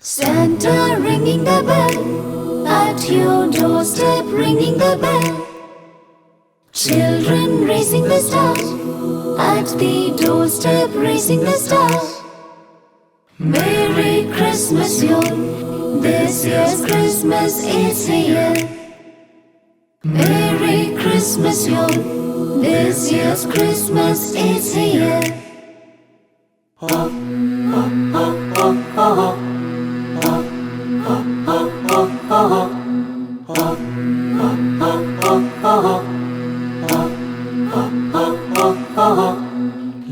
Santa ringing the bell at your doorstep, ringing the bell. Children raising the stars at the doorstep, raising the stars. Merry Christmas, y'all. This year's Christmas is here. Merry Christmas, y'all. This year's Christmas is here.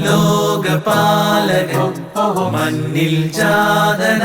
ലോകപാലകൻ മണ്ണിൽ ജാതന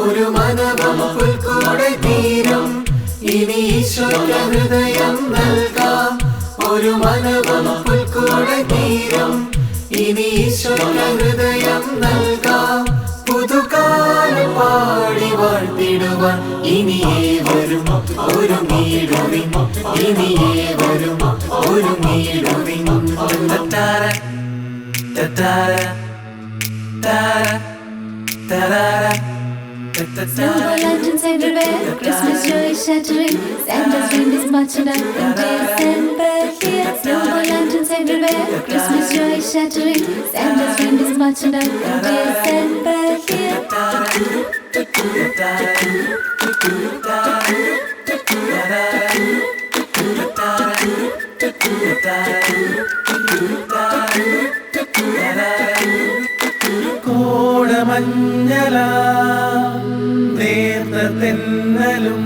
ഒരു മനവം പുൽക്കൂടെ തീരും. ഇനി ഈശ്വര ഹൃദയം നൽകാം. ഒരു മനവം പുൽക്കൂടെ തീരും. ഇനി ഈശ്വര ഹൃദയം നൽകാം. പുതുകാലം പാടി വാഴ്ത്തിടുവാൻ ഇനിയേ വരും ഒരു നീടുവി ഇനിയേ വരും ഒരു നീടുവി തട്ടാര തട്ടാര Snowball legends everywhere, Christmas joy shattering, Santa's wind is marching up in December here. Snowball legends everywhere, Christmas joy shattering, Santa's wind is marching up in December here. കോടമഞ്ഞല നേർത്ത തെന്നലും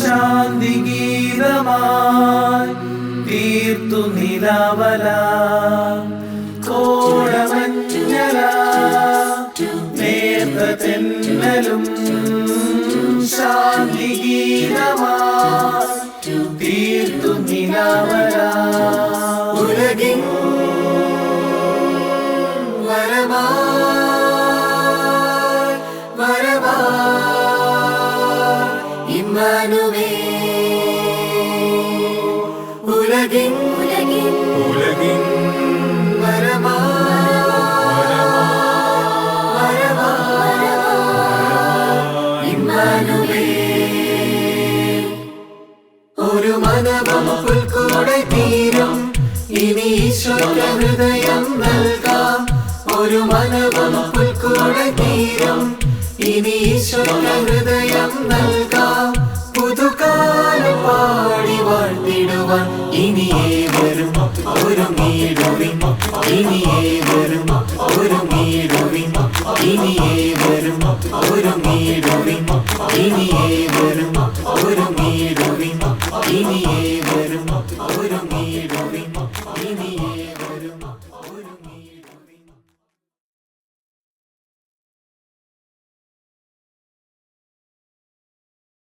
ശാന്തി ഗീതമായി തീർത്തു നിലാവല. കോടമഞ്ഞല നേർത്ത തെന്നലും ശാന്തി ഗീതമായി തീർത്തു നിലാവല. ഉലകിൻ ഉലകിൻ ഉലകിൻ വരവായി വരവായി ഇമ്മാനുവേ ഒരു മനവം പുൽക്കൂടെ തീരും. ഇനി ഈശ്വര ഹൃദയം നൽകാം. ഒരു മനവം പുൽക്കൂടെ തീരും. ഇനി ഈശ്വര ഹൃദയം നൽകാം ഇനിയേ വരും ഒരു നീടുവിൻ ഇനിയേ വരും ഒരു നീടുവിൻ ഇനിയേ വരും ഒരു നീടുവിൻ ഇനിയേ വരും ഒരു നീടുവിൻ ഇനിയേ വരും ഒരു